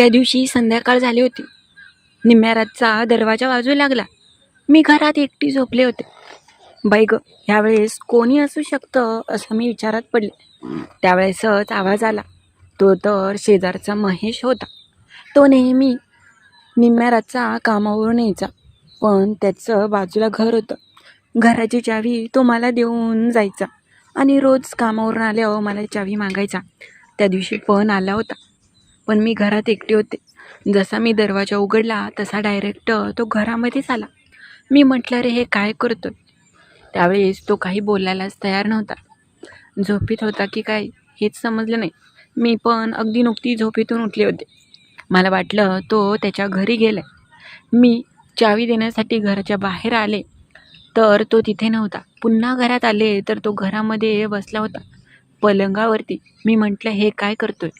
त्या दिवशी संध्याकाळ झाली होती. निम्म्या रातचा दरवाजा वाजू लागला. मी घरात एकटी झोपले होते. बाई ग ह्यावेळेस कोणी असू शकतं असं मी विचारात पडले. त्यावेळेसच आवाज आला. तो तर शेजारचा महेश होता. तो नेहमी निम्म्या रातचा कामावरून यायचा. पण त्याचं बाजूला घर होतं. घराची चावी तो मला देऊन जायचा आणि रोज कामावरून आल्यावर मला चावी मागायचा. त्या दिवशी पण आला होता. पण मी घरात एकटी होते. जसा मी दरवाजा उघडला तसा डायरेक्ट तो घरामध्येच आला. मी म्हटलं रे हे काय करतो त्यावेळेस तो काही बोलायलाच तयार नव्हता. झोपीत होता की काय हेच समजलं नाही. मी पण अगदी नुकती झोपेतून उठले होते. मला वाटलं तो त्याच्या घरी गेलाय. मी चावी देण्यासाठी घराच्या बाहेर आले. तर तो तिथे नव्हता. पुन्हा घरात आले तर तो घरामध्ये बसला होता. पलंगावरती. मी म्हटलं हे काय करतोय?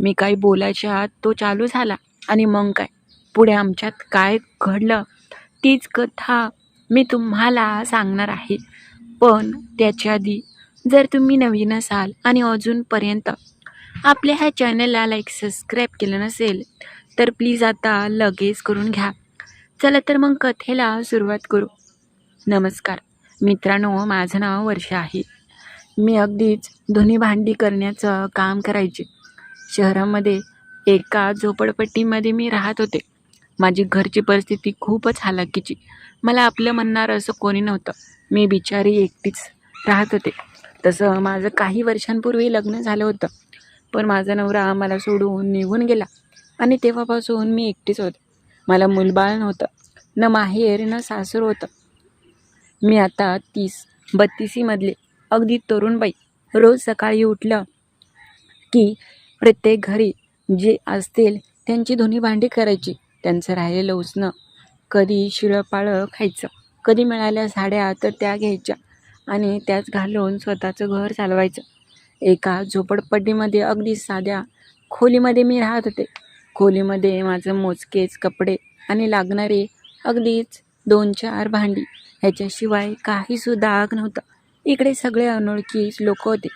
मी काही बोलायच्या आत तो चालू झाला. आणि मग काय? पुढे आमच्यात काय घडलं? तीच कथा मी तुम्हाला सांगणार आहे. पण त्याच्या आधी जर तुम्ही नवीन असाल आणि अजूनपर्यंत आपल्या ह्या चॅनलला लाईक सबस्क्राईब केलं नसेल तर प्लीज आता लगेच करून घ्या. चला तर मग कथेला सुरुवात करू. नमस्कार. मित्रांनो माझं नाव वर्षा आहे. मी अगदीच धुनी भांडी करण्याचं काम करायचे. शहरामध्ये एका झोपडपट्टीमध्ये मी राहत होते. माझी घरची परिस्थिती खूपच हालाकीची. मला आपलं म्हणणारं असं कोणी नव्हतं. मी बिचारी एकटीच राहत होते. तसं माझं काही वर्षांपूर्वी लग्न झालं होतं. पण माझा नवरा मला सोडून निघून गेला आणि तेव्हापासून मी एकटीच होते. मला मुलबाळ नव्हतं. न माहेर न सासर होतं. मी आता तीस बत्तीसीमधले अगदी तरुण बाई. रोज सकाळी उठलं की प्रत्येक घरी जे असतील त्यांची धुणी भांडी करायची. त्यांचं राहिलेलं उसणं. कधी शिळंपाळं खायचं. कधी मिळाल्या साड्या तर त्या घ्यायच्या. आणि त्याच घालून स्वतःचं घर चालवायचं. एका झोपडपट्टीमध्ये अगदी साध्या खोलीमध्ये मी राहत होते. खोलीमध्ये माझं मोजकेच कपडे आणि लागणारे अगदीच दोन चार भांडी. ह्याच्याशिवाय काहीसुद्धा आग नव्हतं. इकडे सगळे अनोळखी लोक होते.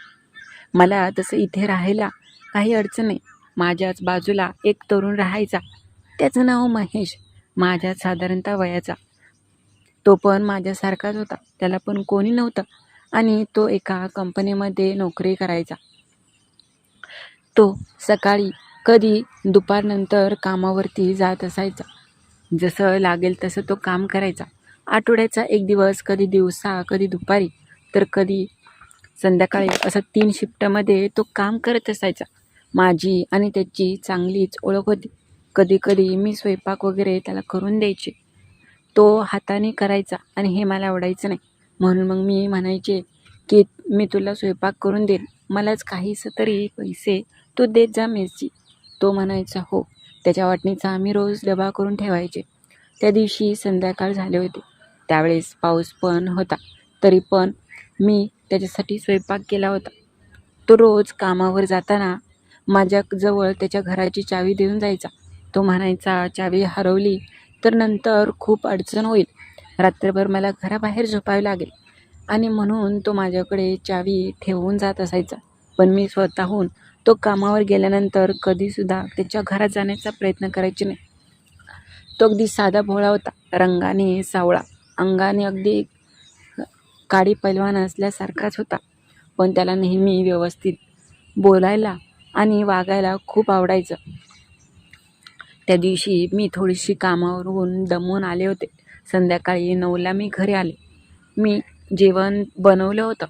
मला तसं इथे राहायला काही अडचण. नाही माझ्याच बाजूला एक तरुण राहायचा. त्याचं नाव महेश. माझ्या साधारणतः वयाचा. तो पण माझ्यासारखाच होता. त्याला पण कोणी नव्हतं. आणि तो एका कंपनीमध्ये नोकरी करायचा. तो सकाळी कधी दुपारनंतर कामावरती जात असायचा. जसं लागेल तसं तो काम करायचा. आठवड्याचा एक दिवस कधी दिवसा कधी दुपारी तर कधी संध्याकाळी असं तीन शिफ्टमध्ये तो काम करत असायचा. माझी आणि त्याची चांगलीच ओळख होती. कधी कधी मी स्वयंपाक वगैरे त्याला करून द्यायचे. तो हाताने करायचा आणि हे मला आवडायचं नाही. म्हणून मग मी म्हणायचे की मी तुला स्वयंपाक करून देईन. मलाच काहीसं तरी पैसे तू देत जा मेसची तो म्हणायचा हो. त्याच्या वाटणीचा आम्ही रोज डबा करून ठेवायचे. त्या दिवशी संध्याकाळ झाले होते. त्यावेळेस पाऊस पण होता. तरी पण मी त्याच्यासाठी स्वयंपाक केला होता. तो रोज कामावर जाताना माझ्याजवळ त्याच्या घराची चावी देऊन जायचा. तो म्हणायचा चावी हरवली तर नंतर खूप अडचण होईल. रात्रभर मला घराबाहेर झोपावे लागेल. आणि म्हणून तो माझ्याकडे चावी ठेवून जात असायचा. पण मी स्वतःहून तो कामावर गेल्यानंतर कधीसुद्धा त्याच्या घरात जाण्याचा प्रयत्न करायचे नाही. तो अगदी साधा भोळा होता. रंगाने सावळा. अंगाने अगदी काडी पैलवान असल्यासारखाच होता. पण त्याला नेहमी व्यवस्थित बोलायला आणि वागायला खूप आवडायचं. त्या दिवशी मी थोडीशी कामावरून दमून आले होते. संध्याकाळी नऊला मी घरी आले. मी जेवण बनवलं होतं.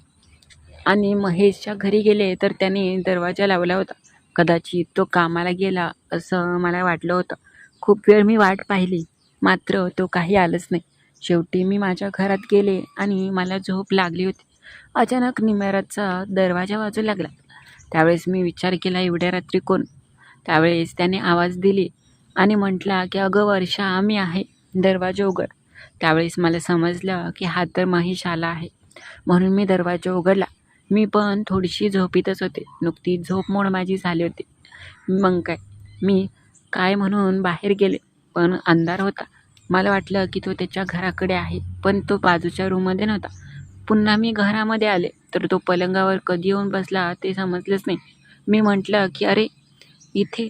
आणि महेशच्या घरी गेले तर त्याने दरवाजा लावला होता. कदाचित तो कामाला गेला असं मला वाटलं होतं. खूप वेळ मी वाट पाहिली. मात्र तो काही आलंच नाही. शेवटी मी माझ्या घरात गेले आणि मला झोप लागली होती. अचानक निमेराचा दरवाजा वाजू लागला. त्यावेळेस मी विचार केला एवढ्या रात्री कोण? त्यावेळेस त्याने आवाज दिली आणि म्हटला की अगं वर्षा आम्ही आहे दरवाजा उघड. त्यावेळेस मला समजलं की हा तर महेश आला आहे. म्हणून मी दरवाजा उघडला. मी पण थोडीशी झोपीतच होते. नुकतीच झोप मोड माझी झाली होती. मग काय? मी काय म्हणून बाहेर गेले? पण अंधार होता. मला वाटलं की तो त्याच्या घराकडे आहे पण तो बाजूच्या रूममध्ये नव्हता. पुन्हा मी घरामध्ये आले. तर तो पलंगावर कधी येऊन बसला ते समजलंच नाही. मी म्हटलं की अरे इथे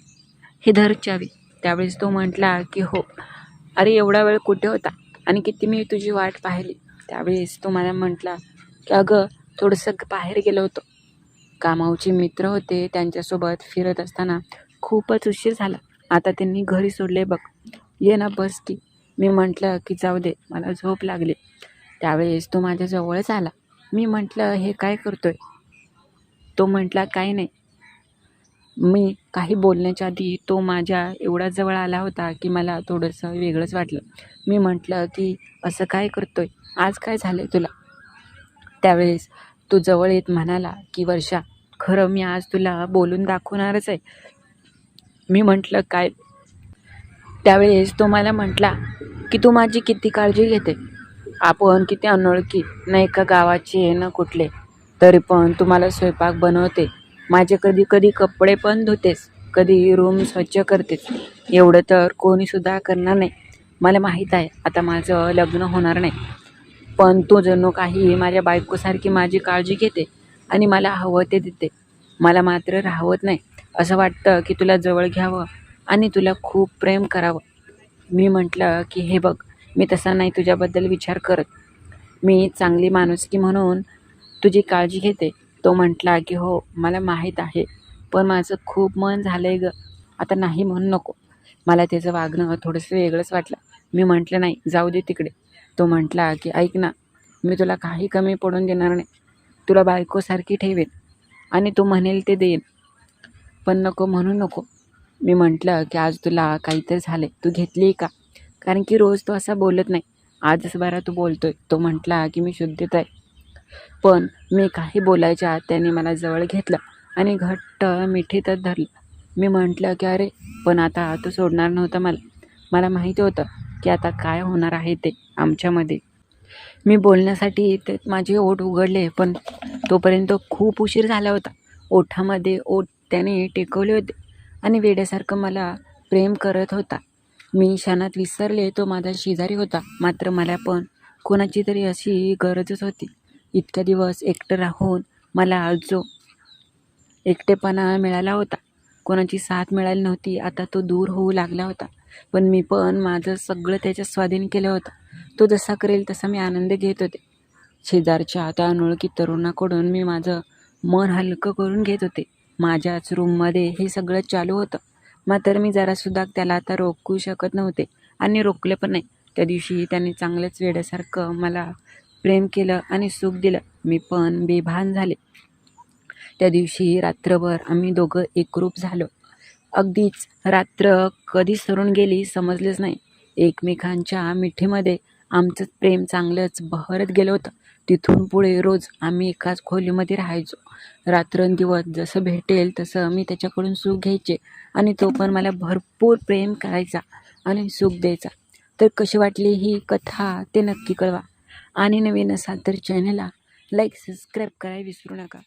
हे धर चावी. त्यावेळेस तो म्हटला की हो. अरे एवढा वेळ कुठे होता आणि किती मी तुझी वाट पाहिली. त्यावेळेस तो मला म्हटला की अगं थोडंसं बाहेर गेलो होतो. कामावचे मित्र होते त्यांच्यासोबत फिरत असताना खूपच उशीर झाला. आता त्यांनी घरी सोडले बघ ये ना बस की. मी म्हटलं की जाऊ दे मला झोप लागली. त्यावेळेस तो माझ्याजवळच आला. मी म्हटलं हे काय करतो आहे तो म्हटला काय नाही. मी काही बोलण्याच्या आधी तो माझ्या एवढा जवळ आला होता की मला थोडंसं वेगळंच वाटलं. मी म्हटलं की असं काय करतो आहे आज काय झालं आहे तुला? त्यावेळेस तो जवळ येत म्हणाला की वर्षा खरं मी आज तुला बोलून दाखवणारच आहे. मी म्हटलं काय? त्यावेळेस तो मला म्हटला की तू माझी किती काळजी घेते? आपण किती अनोळखी ना का गावाचे ना कुठले. तरी पण तू मला स्वयंपाक बनवते. माझे कधी कधी कपडे पण धुतेस कधी रूम स्वच्छ करतेस. एवढं तर कोणीसुद्धा करणार नाही. मला माहीत आहे आता माझं लग्न होणार नाही. पण तू जणू काही माझ्या बायकोसारखी माझी काळजी घेते आणि मला हवं ते देते. मला मात्र राहवत नाही. असं वाटतं की तुला जवळ घ्यावं आणि तुला खूप प्रेम करावं. मी म्हटलं की हे बघ मी तसा नाही तुझ्याबद्दल विचार करत. मी चांगली माणुसकी म्हणून तुझी काळजी घेते. तो म्हटला की हो मला माहीत आहे पण माझं खूप मन झालं आहे गं. आता नाही म्हणू नको. मला त्याचं वागणं थोडंसं वेगळंच वाटलं. मी म्हटलं नाही जाऊ दे तिकडे. तो म्हटला की ऐक ना मी तुला काही कमी पडून देणार नाही. तुला बायकोसारखी ठेवेन आणि तू म्हणेल ते देईन पण नको म्हणू नको. मी म्हटलं की आज तुला काहीतरी झालं तू घेतली का? कारण की रोज तो असा बोलत नाही. आजच बरा तू बोलतोय तो म्हटला की मी शुद्धीत आहे. पण मी काही बोलायच्या आत त्याने मला जवळ घेतलं आणि घट्ट मिठीतच धरलं. मी म्हटलं की अरे पण आता तो सोडणार नव्हता मला. मला माहिती होतं की आता काय होणार आहे ते आमच्यामध्ये. मी बोलण्यासाठी ते माझे ओठ उघडले पण तोपर्यंत खूप उशीर झाला होता. ओठामध्ये ओठ त्याने टेकवले होते आणि वेड्यासारखं मला प्रेम करत होता. मी क्षणात विसरले तो माझा शेजारी होता. मात्र मला पण कोणाची तरी अशी गरजच होती. इतक्या दिवस एकटं राहून मला जो एकटेपणा मिळाला होता. कोणाची साथ मिळाली नव्हती. आता तो दूर होऊ लागला होता. पण मी पण माझं सगळं त्याच्या स्वाधीन केलं होतं. तो जसा करेल तसा मी आनंद घेत होते. शेजारच्या त्या अनोळखी तरुणाकडून मी माझं मन हलकं करून घेत होते. माझ्याच रूममध्ये हे सगळं चालू होतं. मात्र मी जरासुद्धा त्याला आता रोखू शकत नव्हते. आणि रोखले पण नाही. त्या दिवशी त्याने चांगलंच वेड्यासारखं मला प्रेम केलं आणि सुख दिलं. मी पण बेभान झाले. त्या दिवशी रात्रभर आम्ही दोघं एकरूप झालो. अगदीच रात्र कधी सरून गेली समजलेच नाही. एकमेकांच्या मिठीमध्ये आमचं प्रेम चांगलंच बहरत गेलं होतं. तिथून पुढे रोज आम्ही एकाच खोलीमध्ये राहायचो. रात्रंदिवस जसं भेटेल तसं मी त्याच्याकडून सुख घ्यायचे आणि तो पण मला भरपूर प्रेम करायचा आणि सुख द्यायचा. तर कशी वाटली ही कथा ते नक्की कळवा. आणि नवीन असाल तर चॅनलला लाईक सबस्क्राईब करायला विसरू नका.